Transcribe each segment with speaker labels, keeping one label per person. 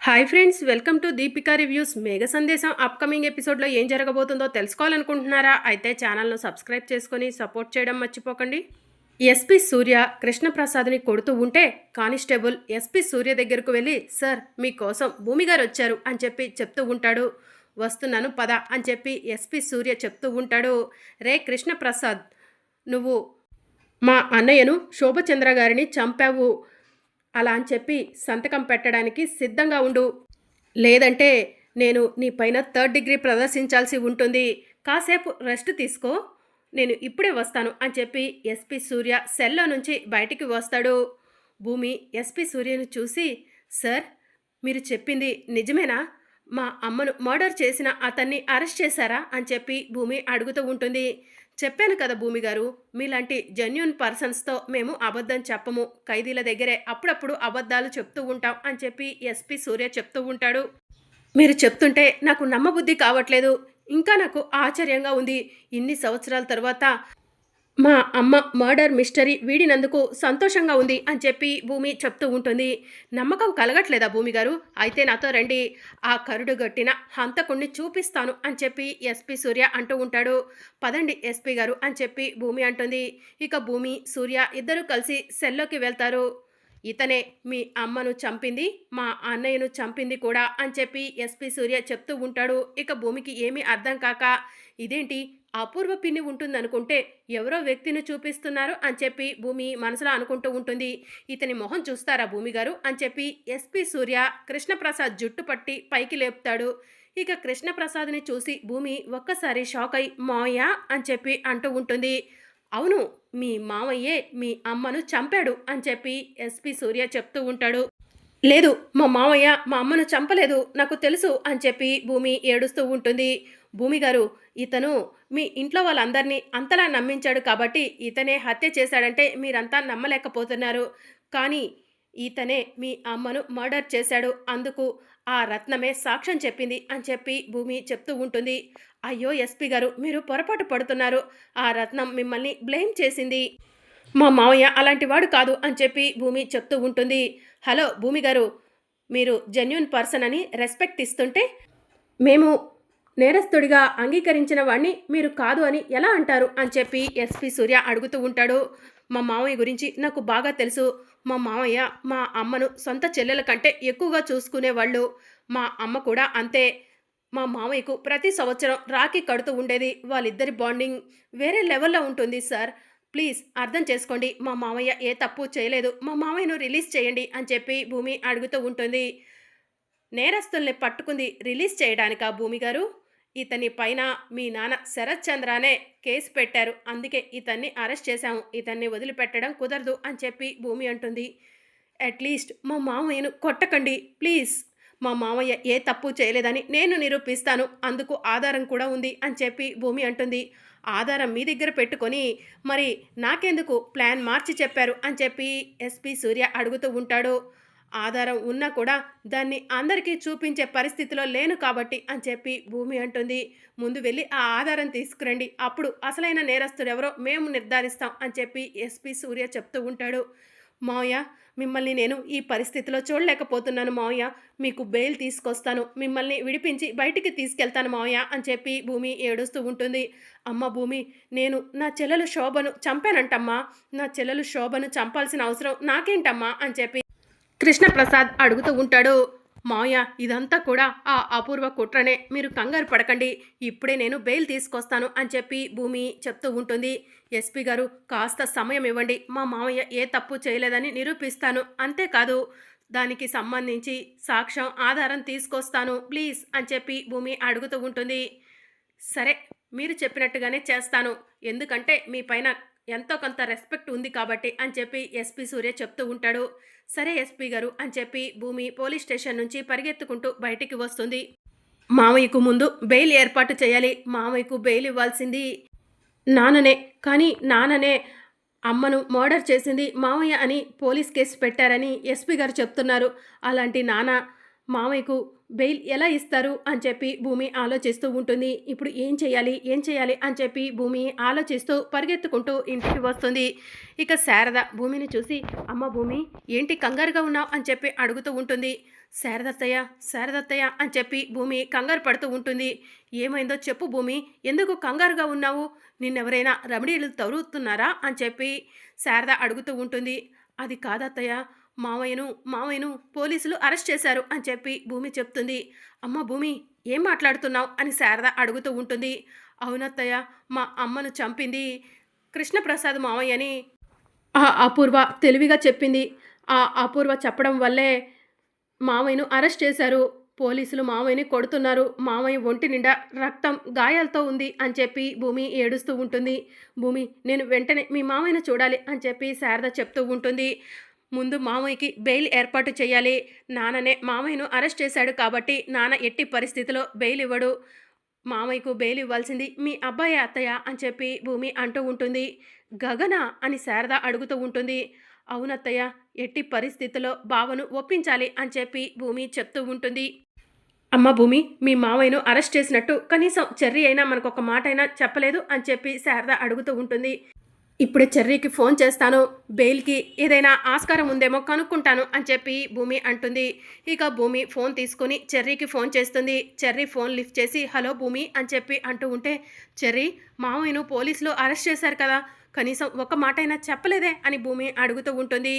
Speaker 1: Hi friends welcome to Deepika reviews Megha Sandesam upcoming ఎపిసోడ్లో ఏం జరగబోతుందో తెలుసుకోవాలనుకుంటున్నారా? అయితే ఛానల్ను సబ్స్క్రైబ్ చేసుకొని సపోర్ట్ చేయడం మర్చిపోకండి. ఎస్పి సూర్య కృష్ణప్రసాద్ని కొడుతూ ఉంటే కానిస్టేబుల్ ఎస్పి సూర్య దగ్గరకు వెళ్ళి సార్ మీకోసం భూమి గారు వచ్చారు అని చెప్పి చెప్తూ ఉంటాడు. వస్తున్నాను పద అని చెప్పి ఎస్పి సూర్య చెప్తూ ఉంటాడు. రే కృష్ణప్రసాద్ నువ్వు మా అన్నయ్యను శోభచంద్ర గారిని చంపావు. అలా అని చెప్పి సంతకం పెట్టడానికి సిద్ధంగా ఉండు. లేదంటే నేను నీ పైన థర్డ్ డిగ్రీ ప్రదర్శించాల్సి ఉంటుంది. కాసేపు రెస్ట్ తీసుకో. నేను ఇప్పుడే వస్తాను అని చెప్పి ఎస్పి సూర్య సెల్లో నుంచి బయటికి వస్తాడు. భూమి ఎస్పి సూర్యను చూసి సార్ మీరు చెప్పింది నిజమేనా? మా అమ్మను మర్డర్ చేసిన అతన్ని అరెస్ట్ చేశారా? అని చెప్పి భూమి అడుగుతూ ఉంటుంది. చెప్పాను కదా భూమి గారు మీలాంటి జెన్యున్ పర్సన్స్తో మేము అబద్ధం చెప్పము. ఖైదీల దగ్గరే అప్పుడప్పుడు అబద్ధాలు చెప్తూ ఉంటాం అని చెప్పి ఎస్పి సూర్య చెప్తూ ఉంటాడు. మీరు చెప్తుంటే నాకు నమ్మబుద్ధి కావట్లేదు. ఇంకా నాకు ఆశ్చర్యంగా ఉంది. ఇన్ని సంవత్సరాల తర్వాత మా అమ్మ మర్డర్ మిస్టరీ వీడినందుకు సంతోషంగా ఉంది అని చెప్పి భూమి చెప్తూ ఉంటుంది. నమ్మకం కలగట్లేదా భూమి గారు? అయితే నాతో రండి. ఆ కరుడు గట్టిన హంతకుణ్ణి చూపిస్తాను అని చెప్పి ఎస్పి సూర్య అంటూ ఉంటాడు. పదండి ఎస్పి గారు అని చెప్పి భూమి అంటుంది. ఇక భూమి సూర్య ఇద్దరూ కలిసి సెల్లోకి వెళ్తారు. ఇతనే మీ అమ్మను చంపింది మా అన్నయ్యను చంపింది కూడా అని చెప్పి ఎస్పి సూర్య చెప్తూ ఉంటాడు. ఇక భూమికి ఏమీ అర్థం కాక ఇదేంటి? అపూర్వ పిన్ని ఉంటుందనుకుంటే ఎవరో వ్యక్తిని చూపిస్తున్నారు అని చెప్పి భూమి మనసులో అనుకుంటూ ఉంటుంది. ఇతని మొహం చూస్తారా భూమి గారు? అని చెప్పి ఎస్పి సూర్య కృష్ణప్రసాద్ జుట్టు పట్టి పైకి లేపుతాడు. ఇక కృష్ణప్రసాద్ని చూసి భూమి ఒక్కసారి షాక్ అయి మావయ్య అని చెప్పి అంటూ ఉంటుంది. అవును మీ మావయ్యే మీ అమ్మను చంపాడు అని చెప్పి ఎస్పి సూర్య చెప్తూ ఉంటాడు. లేదు మా మావయ్య మా అమ్మను చంపలేదు నాకు తెలుసు అని చెప్పి భూమి ఏడుస్తూ ఉంటుంది. భూమి గారు ఇతను మీ ఇంట్లో వాళ్ళందరినీ అంతలా నమ్మించాడు కాబట్టి ఇతనే హత్య చేశాడంటే మీరంతా నమ్మలేకపోతున్నారు. కానీ ఇతనే మీ అమ్మను మర్డర్ చేశాడు. అందుకు ఆ రత్నమే సాక్ష్యం చెప్పింది అని చెప్పి భూమి చెప్తూ ఉంటుంది. అయ్యో ఎస్పీ గారు మీరు పొరపాటు పడుతున్నారు. ఆ రత్నం మిమ్మల్ని బ్లేమ్ చేసింది. మా మావయ్య అలాంటి వాడు కాదు అని చెప్పి భూమి చెప్తూ ఉంటుంది. హలో భూమి గారు మీరు జెన్యున్ పర్సన్ అని రెస్పెక్ట్ ఇస్తుంటే మేము నేరస్తుడిగా అంగీకరించిన వాడిని మీరు కాదు అని ఎలా అంటారు అని చెప్పి ఎస్పి సూర్య అడుగుతూ ఉంటాడు. మా మామయ్య గురించి నాకు బాగా తెలుసు. మా మామయ్య మా అమ్మను సొంత చెల్లెల కంటే ఎక్కువగా చూసుకునేవాళ్ళు మా అమ్మ కూడా అంతే. మా మామయ్యకు ప్రతి సంవత్సరం రాఖీ కడుతూ ఉండేది వాళ్ళిద్దరి బాండింగ్ వేరే లెవెల్లో ఉంటుంది సార్. ప్లీజ్ అర్థం చేసుకోండి. మా మామయ్య ఏ తప్పు చేయలేదు. మా మామయ్యను రిలీజ్ చేయండి అని చెప్పి భూమి అడుగుతూ ఉంటుంది. నేరస్తుల్ని పట్టుకుంది రిలీజ్ చేయడానికా భూమి గారు? ఇతని పైన మీ నాన్న శరత్ చంద్రనే కేసు పెట్టారు. అందుకే ఇతన్ని అరెస్ట్ చేశాము. ఇతన్ని వదిలిపెట్టడం కుదరదు అని చెప్పి భూమి అంటుంది. అట్లీస్ట్ మా మామయ్యను కొట్టకండి. ప్లీజ్ మా మామయ్య ఏ తప్పు చేయలేదని నేను నిరూపిస్తాను. అందుకు ఆధారం కూడా ఉంది అని చెప్పి భూమి అంటుంది. ఆధారం మీ దగ్గర పెట్టుకొని మరి నాకెందుకు ప్లాన్ మార్చి చెప్పారు అని చెప్పి ఎస్పి సూర్య అడుగుతూ ఉంటాడు. ఆధారం ఉన్నా కూడా దాన్ని అందరికీ చూపించే పరిస్థితిలో లేను కాబట్టి అని చెప్పి భూమి అంటుంది. ముందు వెళ్ళి ఆ ఆధారం తీసుకురండి. అప్పుడు అసలైన నేరస్తుడు ఎవరో మేము నిర్ధారిస్తాం అని చెప్పి ఎస్పి సూర్య చెప్తూ ఉంటాడు. మావయ్య మిమ్మల్ని నేను ఈ పరిస్థితిలో చూడలేకపోతున్నాను మావయ్య. మీకు బెయిల్ తీసుకొస్తాను. మిమ్మల్ని విడిపించి బయటికి తీసుకెళ్తాను మావయ్య అని చెప్పి భూమి ఏడుస్తూ ఉంటుంది. అమ్మ భూమి నేను నా చెల్లెలు శోభను చంపానంటమ్మా. నా చెల్లెలు శోభను చంపాల్సిన అవసరం నాకేంటమ్మా అని చెప్పి కృష్ణప్రసాద్ అడుగుతూ ఉంటాడు మావయ్య ఇదంతా కూడా ఆ అపూర్వ కుట్రనే. మీరు కంగారు పడకండి. ఇప్పుడే నేను బెయిల్ తీసుకొస్తాను అని చెప్పి భూమి చెప్తూ ఉంటుంది. ఎస్పీ గారు కాస్త సమయం ఇవ్వండి. మా మావయ్య ఏ తప్పు చేయలేదని నిరూపిస్తాను. అంతేకాదు దానికి సంబంధించి సాక్ష్యం ఆధారం తీసుకొస్తాను. ప్లీజ్ అని చెప్పి భూమి అడుగుతూ ఉంటుంది. సరే మీరు చెప్పినట్టుగానే చేస్తాను. ఎందుకంటే మీ పైన ఎంతో కొంత రెస్పెక్ట్ ఉంది కాబట్టి అని చెప్పి ఎస్పీ సూర్య చెప్తూ ఉంటాడు. సరే ఎస్పీ గారు అని చెప్పి భూమి పోలీస్ స్టేషన్ నుంచి పరిగెత్తుకుంటూ బయటికి వస్తుంది. మామయ్యకు ముందు బెయిల్ ఏర్పాటు చేయాలి. మామయ్యకు బెయిల్ ఇవ్వాల్సింది నాన్ననే. కానీ నాన్ననే అమ్మను మర్డర్ చేసింది మామయ్య అని పోలీస్ కేసు పెట్టారని ఎస్పీ గారు చెప్తున్నారు. అలాంటి నాన్న మామయ్యకు బెయిల్ ఎలా ఇస్తారు అని చెప్పి భూమి ఆలోచిస్తూ ఉంటుంది. ఇప్పుడు ఏం చేయాలి? ఏం చేయాలి? అని చెప్పి భూమి ఆలోచిస్తూ పరిగెత్తుకుంటూ ఇంటికి వస్తుంది. ఇక శారద భూమిని చూసి అమ్మ భూమి ఏంటి కంగారుగా ఉన్నావు? అని చెప్పి అడుగుతూ ఉంటుంది. శారదత్తయ్య శారదత్తయ్య అని చెప్పి భూమి కంగారు పడుతూ ఉంటుంది. ఏమైందో చెప్పు భూమి ఎందుకు కంగారుగా ఉన్నావు? నిన్నెవరైనా రమణీయులు తరువుతున్నారా అని చెప్పి శారద అడుగుతూ ఉంటుంది. అది కాదత్తయ్య మావయ్యను మావయ్యను పోలీసులు అరెస్ట్ చేశారు అని చెప్పి భూమి చెప్తుంది. అమ్మ భూమి ఏం మాట్లాడుతున్నావు అని శారద అడుగుతూ ఉంటుంది. అవునత్తయ్య మా అమ్మను చంపింది కృష్ణప్రసాద్ మావయ్యని ఆ అపూర్వ తెలివిగా చెప్పింది. ఆ అపూర్వ చెప్పడం వల్లే మావయ్యను అరెస్ట్ చేశారు. పోలీసులు మావయ్యని కొడుతున్నారు. మావయ్య ఒంటి నిండా రక్తం గాయాలతో ఉంది అని చెప్పి భూమి ఏడుస్తూ ఉంటుంది. భూమి నేను వెంటనే మీ మావయ్యను చూడాలి అని చెప్పి శారద చెప్తూ ఉంటుంది. ముందు మామయ్యకి బెయిల్ ఏర్పాటు చేయాలి. నాన్ననే మామయ్యను అరెస్ట్ చేశాడు కాబట్టి నాన్న ఎట్టి పరిస్థితిలో బెయిల్ ఇవ్వడు. మామయ్యకు బెయిల్ ఇవ్వాల్సింది మీ అబ్బాయి అత్తయ్య అని చెప్పి భూమి అంటూ ఉంటుంది. గగన అని శారద అడుగుతూ ఉంటుంది. అవునత్తయ్య ఎట్టి పరిస్థితిలో బావను ఒప్పించాలి అని చెప్పి భూమి చెప్తూ ఉంటుంది. అమ్మ భూమి మీ మావయ్యను అరెస్ట్ చేసినట్టు కనీసం చెర్రీ అయినా మనకు ఒక మాట అయినా చెప్పలేదు అని చెప్పి శారద అడుగుతూ ఉంటుంది. ఇప్పుడే చెర్రీకి ఫోన్ చేస్తాను. బెయిల్కి ఏదైనా ఆస్కారం ఉందేమో కనుక్కుంటాను అని చెప్పి భూమి అంటుంది. ఇక భూమి ఫోన్ తీసుకొని చెర్రీకి ఫోన్ చేస్తుంది. చెర్రీ ఫోన్ లిఫ్ట్ చేసి హలో భూమి అని చెప్పి అంటూ ఉంటే చెర్రీ మామయ్యను పోలీసులు అరెస్ట్ చేశారు కదా కనీసం ఒక మాట అయినా చెప్పలేదే అని భూమి అడుగుతూ ఉంటుంది.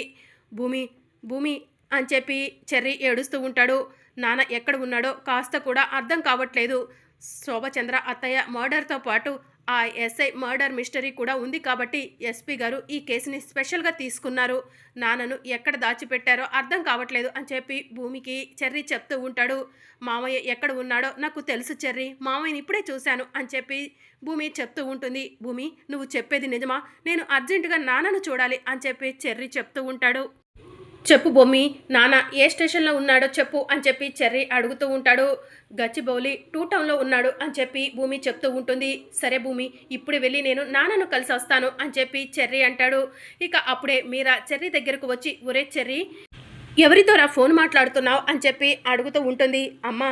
Speaker 1: భూమి భూమి అని చెప్పి చెర్రీ ఏడుస్తూ ఉంటాడు. నాన్న ఎక్కడ ఉన్నాడో కాస్త కూడా అర్థం కావట్లేదు. శోభచంద్ర అత్తయ్య మర్డర్తో పాటు ఆ ఎస్ఐ మర్డర్ మిస్టరీ కూడా ఉంది కాబట్టి ఎస్పీ గారు ఈ కేసుని స్పెషల్గా తీసుకున్నారు. నాన్నను ఎక్కడ దాచిపెట్టారో అర్థం కావట్లేదు అని చెప్పి భూమికి చెర్రీ చెప్తూ ఉంటాడు. మామయ్య ఎక్కడ ఉన్నాడో నాకు తెలుసు చెర్రీ మామయ్యని ఇప్పుడే చూశాను అని చెప్పి భూమి చెప్తూ ఉంటుంది. భూమి నువ్వు చెప్పేది నిజమా? నేను అర్జెంటుగా నాన్నను చూడాలి అని చెప్పి చెర్రీ చెప్తూ ఉంటాడు. చెప్పు బొమ్మి నాన్న ఏ స్టేషన్లో ఉన్నాడో చెప్పు అని చెప్పి చెర్రీ అడుగుతూ ఉంటాడు. గచ్చిబౌలి టూ టౌన్లో ఉన్నాడు అని చెప్పి భూమి చెప్తూ ఉంటుంది. సరే భూమి ఇప్పుడు వెళ్ళి నేను నాన్నను కలిసి వస్తాను అని చెప్పి చెర్రీ అంటాడు. ఇక అప్పుడే మీరా చెర్రీ దగ్గరకు వచ్చి ఒరే చెర్రీ ఎవరితోరా ఫోన్ మాట్లాడుతున్నావు అని చెప్పి అడుగుతూ ఉంటుంది. అమ్మ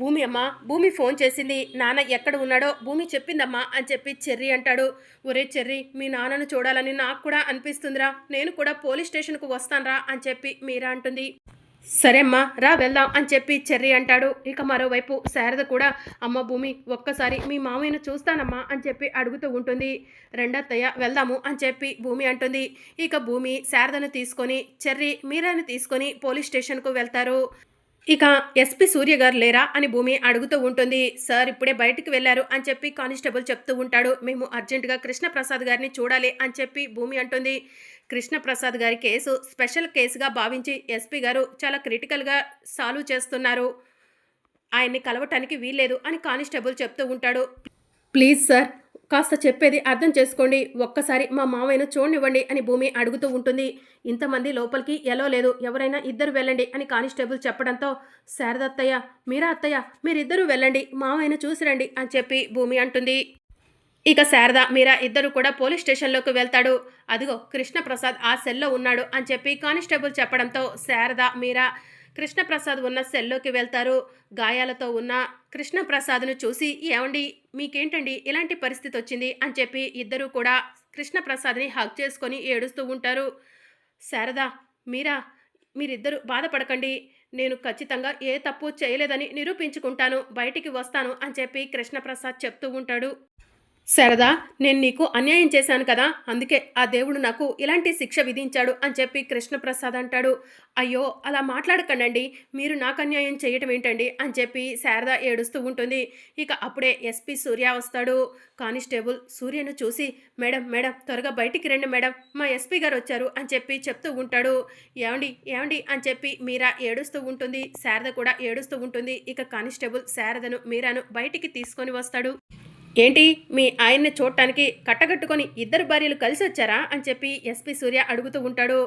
Speaker 1: భూమి అమ్మ భూమి ఫోన్ చేసింది. నాన్న ఎక్కడ ఉన్నాడో భూమి చెప్పిందమ్మా అని చెప్పి చెర్రీ అంటాడు. ఒరే చెర్రీ మీ నాన్నను చూడాలని నాకు కూడా అనిపిస్తుందిరా. నేను కూడా పోలీస్ స్టేషన్కు వస్తానురా అని చెప్పి మీరా అంటుంది. సరే అమ్మా రా వెళ్దాం అని చెప్పి చెర్రీ అంటాడు. ఇక మరోవైపు శారద కూడా అమ్మ భూమి ఒక్కసారి మీ మామయ్యను చూస్తానమ్మా అని చెప్పి అడుగుతూ ఉంటుంది. రెండత్తయ్య వెళ్దాము అని చెప్పి భూమి అంటుంది. ఇక భూమి శారదను తీసుకొని చెర్రీ మీరాని తీసుకొని పోలీస్ స్టేషన్కు వెళ్తారు. ఇక ఎస్పీ సూర్య గారు లేరా అని భూమి అడుగుతూ ఉంటుంది. సార్ ఇప్పుడే బయటికి వెళ్ళారు అని చెప్పి కానిస్టేబుల్ చెప్తూ ఉంటాడు. మేము అర్జెంటుగా కృష్ణప్రసాద్ గారిని చూడాలి అని చెప్పి భూమి అంటుంది. కృష్ణప్రసాద్ గారి కేసు స్పెషల్ కేసుగా భావించి ఎస్పీ గారు చాలా క్రిటికల్గా సాల్వ్ చేస్తున్నారు. ఆయన్ని కలవటానికి వీల్లేదు అని కానిస్టేబుల్ చెప్తూ ఉంటాడు. ప్లీజ్ సార్ కాస్త చెప్పేది అర్థం చేసుకోండి. ఒక్కసారి మా మామయ్యను చూడనివ్వండి అని భూమి అడుగుతూ ఉంటుంది. ఇంతమంది లోపలికి ఎలా లేదు? ఎవరైనా ఇద్దరు వెళ్ళండి అని కానిస్టేబుల్ చెప్పడంతో శారదత్తయ్య మీరా అత్తయ్య మీరిద్దరూ వెళ్ళండి మామయ్యను చూసిరండి అని చెప్పి భూమి అంటుంది. ఇక శారద మీరా ఇద్దరు కూడా పోలీస్ స్టేషన్లోకి వెళ్తాడు. అదిగో కృష్ణప్రసాద్ ఆ సెల్లో ఉన్నాడు అని చెప్పి కానిస్టేబుల్ చెప్పడంతో శారద మీరా కృష్ణప్రసాద్ ఉన్న సెల్లోకి వెళ్తారు. గాయాలతో ఉన్న కృష్ణప్రసాద్ను చూసి ఏమండి మీకేంటండి ఇలాంటి పరిస్థితి వచ్చింది? అని చెప్పి ఇద్దరూ కూడా కృష్ణప్రసాద్ని హక్ చేసుకొని ఏడుస్తూ ఉంటారు. శారద మీరా మీరిద్దరూ బాధపడకండి. నేను ఖచ్చితంగా ఏ తప్పు చేయలేదని నిరూపించుకుంటాను. బయటికి వస్తాను అని చెప్పి కృష్ణప్రసాద్ చెప్తూ ఉంటాడు. శారదా నేను నీకు అన్యాయం చేశాను కదా అందుకే ఆ దేవుడు నాకు ఇలాంటి శిక్ష విధించాడు అని చెప్పి కృష్ణప్రసాద్ అంటాడు. అయ్యో అలా మాట్లాడకండి మీరు నాకు అన్యాయం చేయటం ఏంటండి అని చెప్పి శారద ఏడుస్తూ ఉంటుంది. ఇక అప్పుడే ఎస్పీ సూర్య వస్తాడు. కానిస్టేబుల్ సూర్యను చూసి మేడం మేడం త్వరగా బయటికి రండి మేడం మా ఎస్పీ గారు వచ్చారు అని చెప్పి చెప్తూ ఉంటాడు. ఏమండి ఏమండి అని చెప్పి మీరా ఏడుస్తూ ఉంటుంది. శారద కూడా ఏడుస్తూ ఉంటుంది. ఇక కానిస్టేబుల్ శారదను మీరాను బయటికి తీసుకొని వస్తాడు. ఏంటి మీ ఆయన్ని చూడటానికి కట్టగట్టుకొని ఇద్దరు భార్యలు కలిసి వచ్చారా అని చెప్పి ఎస్పీ సూర్య అడుగుతూ ఉంటాడు.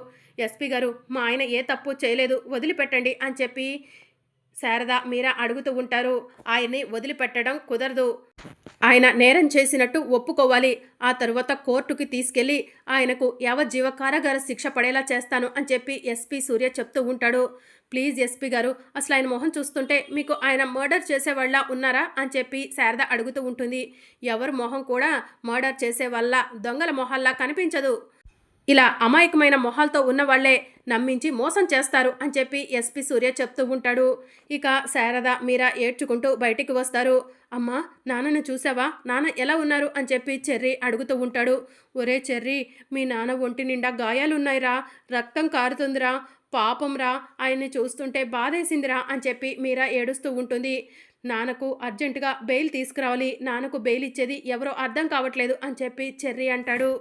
Speaker 1: ఎస్పీ గారు మా ఆయన ఏ తప్పు చేయలేదు వదిలిపెట్టండి అని చెప్పి శారద మీరా అడుగుతూ ఉంటారు. ఆయన్ని వదిలిపెట్టడం కుదరదు. ఆయన నేరం చేసినట్టు ఒప్పుకోవాలి. ఆ తరువాత కోర్టుకి తీసుకెళ్ళి ఆయనకు యావజ్జీవ కారాగార శిక్ష పడేలా చేస్తాను అని చెప్పి ఎస్పీ సూర్య చెప్తూ ఉంటాడు. ప్లీజ్ ఎస్పీ గారు అసలు ఆయన మొహం చూస్తుంటే మీకు ఆయన మర్డర్ చేసేవాళ్ళ ఉన్నారా అని చెప్పి శారద అడుగుతూ ఉంటుంది. ఎవరు మొహం కూడా మర్డర్ చేసే వల్ల దొంగల మొహల్లా కనిపించదు. ఇలా అమాయకమైన మొహాలతో ఉన్న వాళ్ళే నమ్మించి మోసం చేస్తారు అని చెప్పి ఎస్పి సూర్య చెప్తూ ఉంటాడు. ఇక శారద మీరా ఏడ్చుకుంటూ బయటికి వస్తారు. అమ్మా నాన్నను చూసావా? నాన్న ఎలా ఉన్నారు? అని చెప్పి చెర్రీ అడుగుతూ ఉంటాడు. ఒరే చెర్రీ మీ నాన్న ఒంటి నిండా గాయాలున్నాయిరా. రక్తం కారుతుందిరా. పాపంరా. ఆయన్ని చూస్తుంటే బాధేసిందిరా అని చెప్పి మీరా ఏడుస్తూ ఉంటుంది. నాన్నకు అర్జెంటుగా బెయిల్ తీసుకురావాలి. నాన్నకు బెయిల్ ఇచ్చేది ఎవరో అర్థం కావట్లేదు అని చెప్పి చెర్రీ అంటాడు.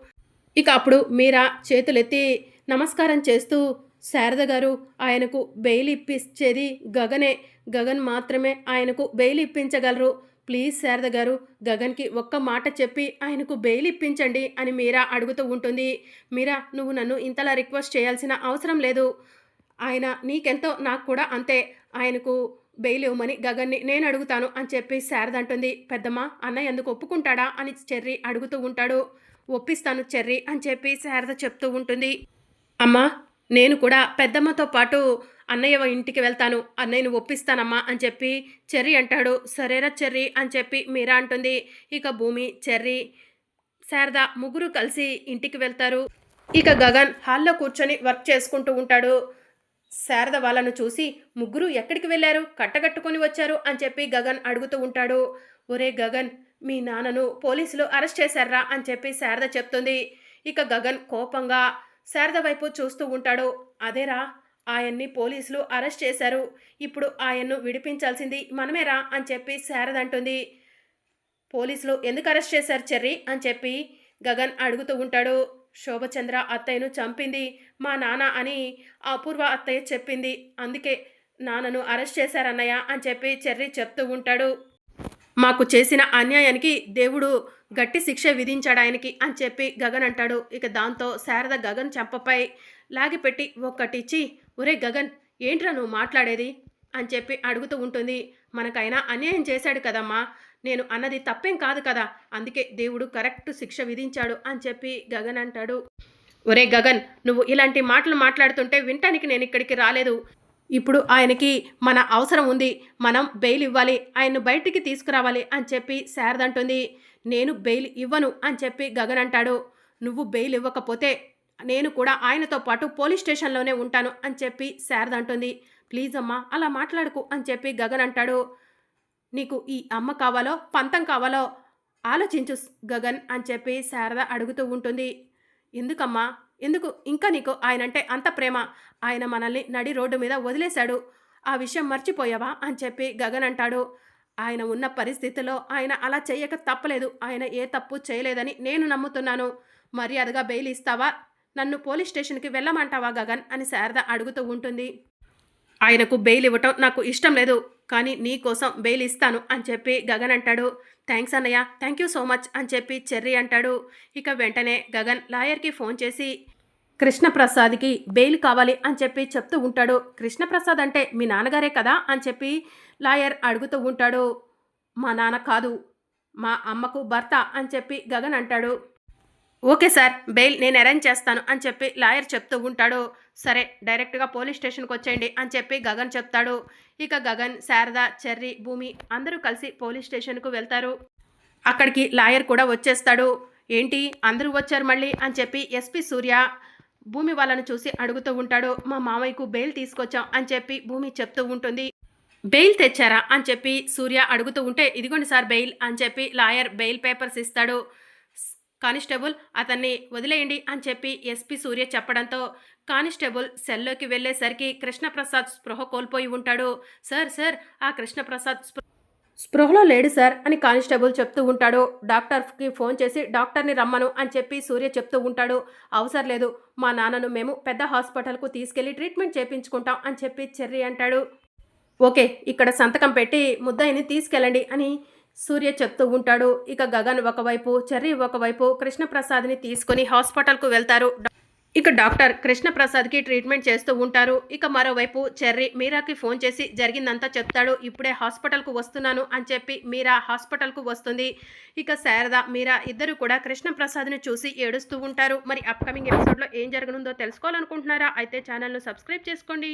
Speaker 1: ఇక అప్పుడు మీరా చేతులెత్తి నమస్కారం చేస్తూ శారద గారు ఆయనకు బెయిల్ ఇప్పించేది గగనే. గగన్ మాత్రమే ఆయనకు బెయిల్ ఇప్పించగలరు. ప్లీజ్ శారద గారు గగన్కి ఒక్క మాట చెప్పి ఆయనకు బెయిల్ ఇప్పించండి అని మీరా అడుగుతూ ఉంటుంది. మీరా నువ్వు నన్ను ఇంతలా రిక్వెస్ట్ చేయాల్సిన అవసరం లేదు. ఆయన నీకెంతో నాకు కూడా అంతే. ఆయనకు బెయిల్ ఇవ్వమని గగన్ని నేను అడుగుతాను అని చెప్పి శారద అంటుంది. పెద్దమ్మ అన్నయ్య ఎందుకు ఒప్పుకుంటాడా అని చెర్రి అడుగుతూ ఉంటాడు. ఒప్పిస్తాను చెర్రీ అని చెప్పి శారద చెప్తూ ఉంటుంది. అమ్మా నేను కూడా పెద్దమ్మతో పాటు అన్నయ్య ఇంటికి వెళ్తాను. అన్నయ్యను ఒప్పిస్తానమ్మా అని చెప్పి చెర్రీ అంటాడు. సరేరా చెర్రీ అని చెప్పి మీరా అంటుంది. ఇక భూమి చెర్రీ శారద ముగ్గురు కలిసి ఇంటికి వెళ్తారు. ఇక గగన్ హాల్లో కూర్చొని వర్క్ చేసుకుంటూ ఉంటాడు. శారద వాళ్ళను చూసి ముగ్గురు ఎక్కడికి వెళ్ళారు? కట్టగట్టుకొని వచ్చారు అని చెప్పి గగన్ అడుగుతూ ఉంటాడు. ఒరే గగన్ మీ నాన్నను పోలీసులు అరెస్ట్ చేశారా అని చెప్పి శారద చెప్తుంది. ఇక గగన్ కోపంగా శారద వైపు చూస్తూ ఉంటాడు. అదేరా ఆయన్ని పోలీసులు అరెస్ట్ చేశారు. ఇప్పుడు ఆయన్ను విడిపించాల్సింది మనమేరా అని చెప్పి శారద అంటుంది. పోలీసులు ఎందుకు అరెస్ట్ చేశారు చెర్రీ అని చెప్పి గగన్ అడుగుతూ ఉంటాడు. శోభచంద్ర అత్తయ్యను చంపింది మా నాన్న అని అపూర్వ అత్తయ్య చెప్పింది. అందుకే నాన్నను అరెస్ట్ చేశారన్నయ్య అని చెప్పి చెర్రీ చెప్తూ ఉంటాడు. మాకు చేసిన అన్యాయానికి దేవుడు గట్టి శిక్ష విధించాడు ఆయనకి అని చెప్పి గగన్ అంటాడు. ఇక దాంతో శారద గగన్ చెంపపై లాగిపెట్టి ఒక్కటిచ్చి ఒరే గగన్ ఏంట్రా నువ్వు మాట్లాడేది? అని చెప్పి అడుగుతూ ఉంటుంది. మనకైనా అన్యాయం చేశాడు కదమ్మా. నేను అన్నది తప్పేం కాదు కదా. అందుకే దేవుడు కరెక్ట్ శిక్ష విధించాడు అని చెప్పి గగన్ అంటాడు. ఒరే గగన్ నువ్వు ఇలాంటి మాటలు మాట్లాడుతుంటే వినటానికి నేను ఇక్కడికి రాలేదు. ఇప్పుడు ఆయనకి మన అవసరం ఉంది. మనం బెయిల్ ఇవ్వాలి. ఆయన్ను బయటికి తీసుకురావాలి అని చెప్పి శారద అంటుంది. నేను బెయిల్ ఇవ్వను అని చెప్పి గగన్ అంటాడు. నువ్వు బెయిల్ ఇవ్వకపోతే నేను కూడా ఆయనతో పాటు పోలీస్ స్టేషన్లోనే ఉంటాను అని చెప్పి శారద అంటుంది. ప్లీజ్ అమ్మా అలా మాట్లాడుకు అని చెప్పి గగన్ అంటాడు. నీకు ఈ అమ్మ కావాలో పంతం కావాలో ఆలోచించు గగన్ అని చెప్పి శారద అడుగుతూ ఉంటుంది. ఎందుకమ్మా ఎందుకు? ఇంకా నీకు ఆయనంటే అంత ప్రేమ. ఆయన మనల్ని నడి రోడ్డు మీద వదిలేశాడు. ఆ విషయం మర్చిపోయావా? అని చెప్పి గగన్ అంటాడు. ఆయన ఉన్న పరిస్థితిలో ఆయన అలా చేయక తప్పలేదు. ఆయన ఏ తప్పు చేయలేదని నేను నమ్ముతున్నాను. మర్యాదగా బెయిల్ ఇస్తావా? నన్ను పోలీస్ స్టేషన్కి వెళ్ళమంటావా గగన్? అని శారద అడుగుతూ ఉంటుంది. ఆయనకు బెయిల్ ఇవ్వటం నాకు ఇష్టం లేదు. కానీ నీ కోసం బెయిల్ ఇస్తాను అని చెప్పి గగన్ అంటాడు. థ్యాంక్స్ అన్నయ్య థ్యాంక్ యూ సో మచ్ అని చెప్పి చెర్రీ అంటాడు. ఇక వెంటనే గగన్ లాయర్కి ఫోన్ చేసి కృష్ణప్రసాద్కి బెయిల్ కావాలి అని చెప్పి చెప్తూ ఉంటాడు. కృష్ణప్రసాద్ అంటే మీ నాన్నగారే కదా అని చెప్పి లాయర్ అడుగుతూ ఉంటాడు. మా నాన్న కాదు మా అమ్మకు భర్త అని చెప్పి గగన్ అంటాడు. ఓకే సార్ బెయిల్ నేను అరేంజ్ చేస్తాను అని చెప్పి లాయర్ చెప్తూ ఉంటాడు. సరే డైరెక్ట్గా పోలీస్ స్టేషన్కి వచ్చేయండి అని చెప్పి గగన్ చెప్తాడు. ఇక గగన్ శారద చెర్రి భూమి అందరూ కలిసి పోలీస్ స్టేషన్కు వెళ్తారు. అక్కడికి లాయర్ కూడా వచ్చేస్తాడు. ఏంటి? అందరూ వచ్చారు మళ్ళీ అని చెప్పి ఎస్పి సూర్య భూమి వాళ్ళను చూసి అడుగుతూ ఉంటాడు. మా మామయ్యకు బెయిల్ తీసుకొచ్చాం అని చెప్పి భూమి చెప్తూ ఉంటుంది. బెయిల్ తెచ్చారా? అని చెప్పి సూర్య అడుగుతూ ఉంటే ఇదిగోండి సార్ బెయిల్ అని చెప్పి లాయర్ బెయిల్ పేపర్స్ ఇస్తాడు. కానిస్టేబుల్ అతన్ని వదిలేయండి అని చెప్పి ఎస్పి సూర్య చెప్పడంతో కానిస్టేబుల్ సెల్లోకి వెళ్ళేసరికి కృష్ణప్రసాద్ స్పృహ కోల్పోయి ఉంటాడు. సార్ సార్ ఆ కృష్ణప్రసాద్ స్పృహలో లేడు సార్ అని కానిస్టేబుల్ చెప్తూ ఉంటాడు. డాక్టర్కి ఫోన్ చేసి డాక్టర్ని రమ్మను అని చెప్పి సూర్య చెప్తూ ఉంటాడు. అవసరం లేదు మా నాన్నను మేము పెద్ద హాస్పిటల్కు తీసుకెళ్ళి ట్రీట్మెంట్ చేయించుకుంటాం అని చెప్పి చెర్రీ అంటాడు. ఓకే ఇక్కడ సంతకం పెట్టి ముద్దాయిని తీసుకెళ్ళండి అని సూర్య చెప్తూ ఉంటాడు ఇక గగన్ ఒకవైపు చెర్రీ ఒకవైపు కృష్ణప్రసాద్ని తీసుకొని హాస్పిటల్కు వెళ్తారు. ఇక డాక్టర్ కృష్ణప్రసాద్కి ట్రీట్మెంట్ చేస్తూ ఉంటారు. ఇక మరోవైపు చెర్రీ మీరాకి ఫోన్ చేసి జరిగిందంతా చెప్తాడు ఇప్పుడే హాస్పిటల్కు వస్తున్నాను అని చెప్పి మీరా హాస్పిటల్కు వస్తుంది. ఇక శారద మీరా ఇద్దరు కూడా కృష్ణప్రసాద్ని చూసి ఏడుస్తూ ఉంటారు. మరి అప్కమింగ్ ఎపిసోడ్లో ఏం జరగనుందో తెలుసుకోవాలనుకుంటున్నారా? అయితే ఛానల్ను సబ్స్క్రైబ్ చేసుకోండి.